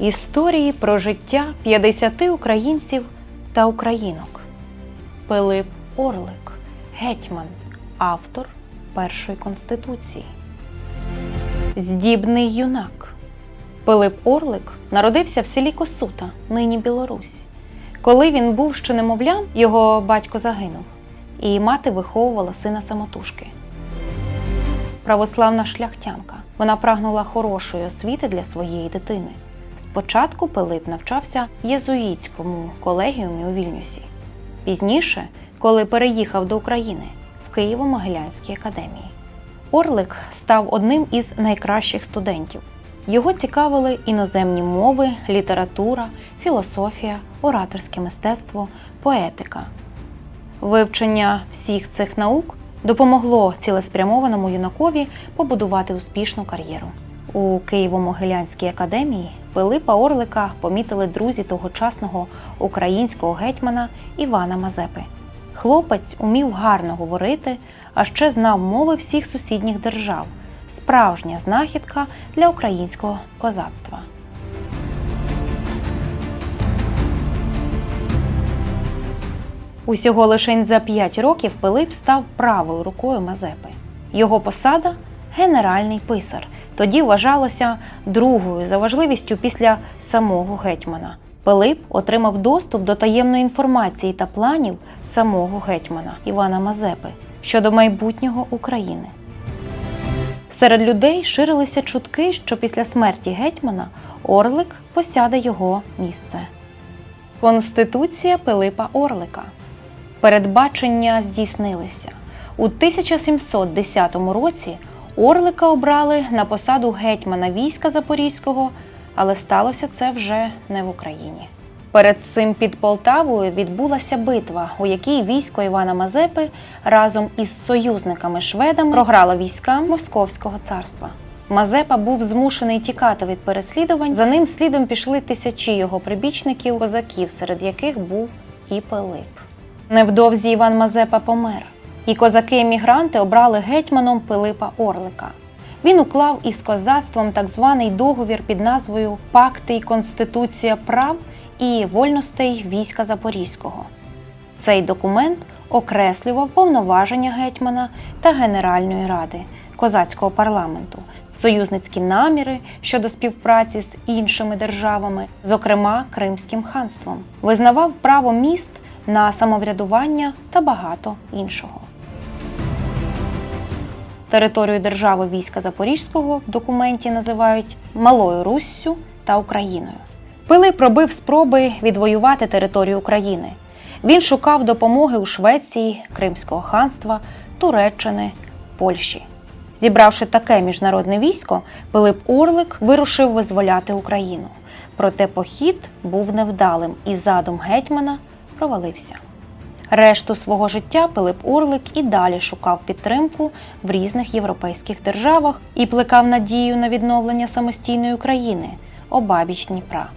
Історії про життя 50 українців та українок. Пилип Орлик, гетьман, автор першої конституції. Здібний юнак. Пилип Орлик народився в селі Косута, нині Білорусь. Коли він був ще немовлям, його батько загинув, і мати виховувала сина самотужки. Православна шляхтянка. Вона прагнула хорошої освіти для своєї дитини. Спочатку Пилип навчався в єзуїтському колегіумі у Вільнюсі. Пізніше, коли переїхав до України в Києво-Могилянській академії. Орлик став одним із найкращих студентів. Його цікавили іноземні мови, література, філософія, ораторське мистецтво, поетика. Вивчення всіх цих наук допомогло цілеспрямованому юнакові побудувати успішну кар'єру. У Києво-Могилянській академії Пилипа Орлика помітили друзі тогочасного українського гетьмана Івана Мазепи. Хлопець умів гарно говорити, а ще знав мови всіх сусідніх держав. Справжня знахідка для українського козацтва. Усього лише за 5 років Пилип став правою рукою Мазепи. Його посада генеральний писар. Тоді вважалося другою за важливістю після самого гетьмана. Пилип отримав доступ до таємної інформації та планів самого гетьмана Івана Мазепи щодо майбутнього України. Серед людей ширилися чутки, що після смерті гетьмана Орлик посяде його місце. Конституція Пилипа Орлика. Передбачення здійснилися. У 1710 році Орлика обрали на посаду гетьмана війська Запорізького, але сталося це вже не в Україні. Перед цим під Полтавою відбулася битва, у якій військо Івана Мазепи разом із союзниками шведами програло військам Московського царства. Мазепа був змушений тікати від переслідувань. За ним слідом пішли тисячі його прибічників, козаків, серед яких був і Пилип. Невдовзі Іван Мазепа помер, і козаки-емігранти обрали гетьманом Пилипа Орлика. Він уклав із козацтвом так званий договір під назвою Пакти й Конституція прав і вольностей війська Запорізького. Цей документ окреслював повноваження гетьмана та Генеральної ради козацького парламенту, союзницькі наміри щодо співпраці з іншими державами, зокрема Кримським ханством, визнавав право міст на самоврядування та багато іншого. Територію держави війська Запорізького в документі називають Малою Руссю та Україною. Пилип робив спроби відвоювати територію України. Він шукав допомоги у Швеції, Кримського ханства, Туреччини, Польщі. Зібравши таке міжнародне військо, Пилип Орлик вирушив визволяти Україну. Проте похід був невдалим і задум гетьмана провалився. Решту свого життя Пилип Орлик і далі шукав підтримку в різних європейських державах і плекав надію на відновлення самостійної України обабіч Дніпра.